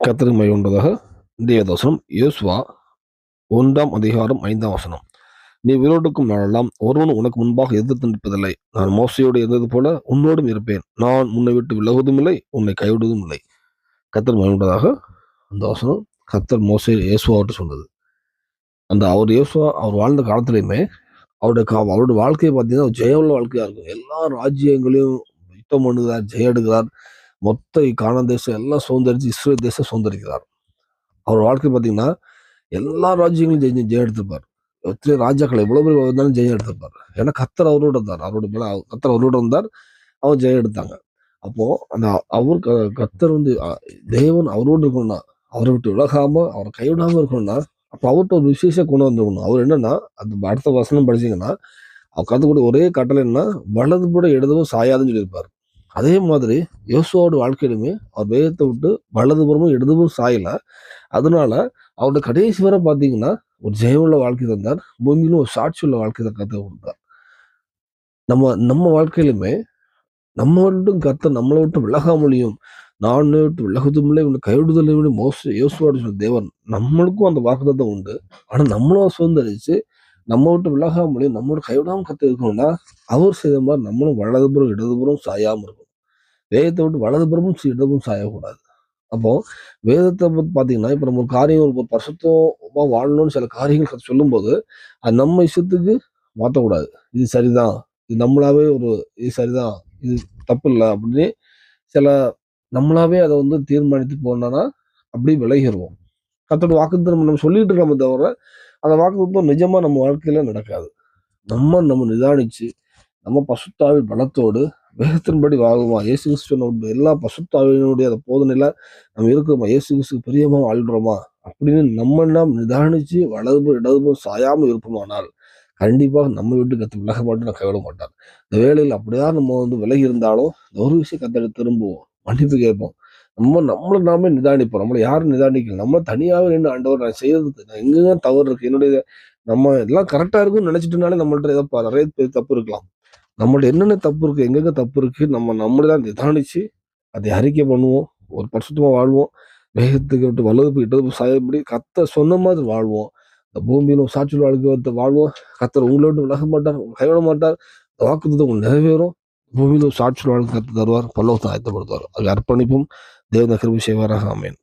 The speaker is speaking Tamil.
கர்த்தருக்கு மை உண்டதாக இன்றைய தோசனம் யோசுவா ஒன்றாம் அதிகாரம் ஐந்தாம் வசனம். நீ விரோடுக்கும் நாளெல்லாம் ஒருவன் உனக்கு முன்பாக எதிர்த்து நிற்பதில்லை நான் மோசையோடு இருந்தது போல உன்னோடும் இருப்பேன். நான் உன்னை விட்டு விலகுவதும் இல்லை உன்னை கைவிடுவதும் இல்லை கத்தர் மகிழ்ந்ததாக அந்த வசனம் கத்தர் மோசை இயேசுவாவிட்டு சொன்னது. அந்த அவர் இயேசுவா அவர் வாழ்ந்த காலத்துலையுமே அவருடைய கா அவருடைய வாழ்க்கையை பார்த்தீங்கன்னா ஜெயமுள்ள வாழ்க்கையாக இருக்கும். எல்லா ராஜ்யங்களையும் யுத்தம் பண்ணுகிறார் ஜெயம் எடுக்கிறார். மொத்த காண தேசம் எல்லாம் சுதந்திரிச்சு இஸ்ரேல் தேசம் சுதந்திரிக்கிறார். அவர் வாழ்க்கை பார்த்தீங்கன்னா எல்லா ராஜ்யங்களும் ஜெயம் ஜெயம் எடுத்திருப்பார் எத்தனை ராஜாக்கள் எவ்வளோ பேர் வந்தாலும் ஜெயம் எடுத்திருப்பார் ஏன்னா கத்தர் அவரோட இருந்தார். அவரோட மேலே கத்தர் அவரோட இருந்தார். அவர் ஜெயம் எடுத்தாங்க. அப்போது அந்த அவர் க- கத்தர் வந்து தேவன் அவரோடு இருக்கணும்னா அவரை விட்டு விலகாமல் அவரை கைவிடாமல் இருக்கணும்னா அப்போ அவர்கிட்ட ஒரு விசேஷ குணம் வந்துருக்கணும். அவர் என்னன்னா அந்த அடுத்த வசனம் படிச்சீங்கன்னா அவர் கற்றுக்கூடிய ஒரே கட்டளை என்ன வலது கூட இடதுபுறம் சாயாதுன்னு சொல்லியிருப்பார். அதே மாதிரி யோசுவோட வாழ்க்கையிலுமே அவர் வேகத்தை விட்டு வலதுபுறமும் இடதுபுறம் சாயல. அதனால அவரோட கடைசி வரை பார்த்தீங்கன்னா ஒரு ஜெயமுள்ள வாழ்க்கை தந்தார். பூமியிலும் ஒரு சாட்சி உள்ள வாழ்க்கை தான் கற்று கொடுத்தார். நம்ம நம்ம வாழ்க்கையிலுமே நம்ம மட்டும் கத்த நம்மளை விட்டு விலகாமலையும் நான் விட்டு விலகுதுமில்லை இல்லை கைவிடுதல் விட மோச யோசுவாடு சொன்ன தேவன் நம்மளுக்கும் அந்த வாக்குத்தத்தம் உண்டு. ஆனால் நம்மளும் சுதந்திரிச்சு நம்ம விட்டு விலகாமலையும் நம்மளோட கைவிடாமல் கற்று இருக்கணும்னா அவர் செய்த மாதிரி நம்மளும் வலதுபுறம் இடதுபுறம் சாயாமல் இருக்கும் வேதத்தை விட்டு வலதுபுறமும் இடமும் சாயக்கூடாது. அப்போ வேதத்தை பத்தி பார்த்தீங்கன்னா இப்போ நம்ம ஒரு காரியம் ஒரு பரிசுத்தமா வாழணும்னு சில காரியங்கள் சொல்லும்போது அது நம்ம இஷ்டத்துக்கு மாற்றக்கூடாது இது சரிதான். இது நம்மளாவே ஒரு இது சரிதான். இது தப்பு இல்லை அப்படின்னு சில நம்மளாவே அதை வந்து தீர்மானித்து போனோம்னா அப்படி விலகிடுவோம் கத்தோட வாக்குத்தம் நம்ம சொல்லிட்டு இருக்கோமே தவிர அந்த வாக்குத்தம் நிஜமாக நம்ம வாழ்க்கையில நடக்காது. நம்ம நம்ம நிதானிச்சு நம்ம பசுத்தாவி பலத்தோடு வேகத்தின்படி வாழுமா? இயேசு கிறிஸ்துவனோட எல்லா பசுத்தாவினுடைய அந்த போதனையில் நம்ம இருக்கிறோமா? இயேசு கிறிஸ்து பிரியமாக வாழ்றோமா அப்படின்னு நம்ம நாம் நிதானிச்சு வலது இடது சாயாமல் இருப்போமானால் கண்டிப்பாக நம்ம வீட்டு கற்று விலக மாட்டோம் நான் கைவிட மாட்டார். இந்த வேலையில் அப்படியா நம்ம வந்து விலகி இருந்தாலும் இந்த ஒரு விஷயம் கத்தடி திரும்புவோம் மன்னிப்பு கேட்போம். நம்ம நம்மளை நாமே நிதானிப்போம். நம்மளை யாரும் நிதானிக்கல. நம்ம தனியாகவே நின்று ஆண்டவர் நான் செய்யறது நான் எங்கெங்க தவறு இருக்கு. என்னுடைய நம்ம எல்லாம் கரெக்டா இருக்குன்னு நினச்சிட்டுனாலே நம்மள்ட்ட ஏதோ நிறைய பேர் தப்பு இருக்கலாம். நம்மள்ட்ட என்னென்ன தப்பு இருக்கு எங்கெங்க தப்பு இருக்கு நம்ம நம்மளே தான் நிதானிச்சு அதை அறிக்கை பண்ணுவோம். ஒரு பரிசுத்தமாக வாழ்வோம். வேகத்துக்கு விட்டு வலது இடது சாயப்படி கத்த சொன்ன மாதிரி வாழ்வோம். இந்த பூமியிலும் சாட்சி வாழ்க்கை வாழ்வோம். கத்தர் உங்களை விட்டு விலக மாட்டார் கைவிட மாட்டார். வாக்குத்தத்தை உங்களுக்கு நிறைவேறும். பூமியிலும் சாட்சி வாழ்க்கை கத்து தருவார் பல்லவத்தை ஆயத்தப்படுத்துவார். அது அர்ப்பணிப்பும். தேவன கிருபி செய்வாராக. ஆமேன்.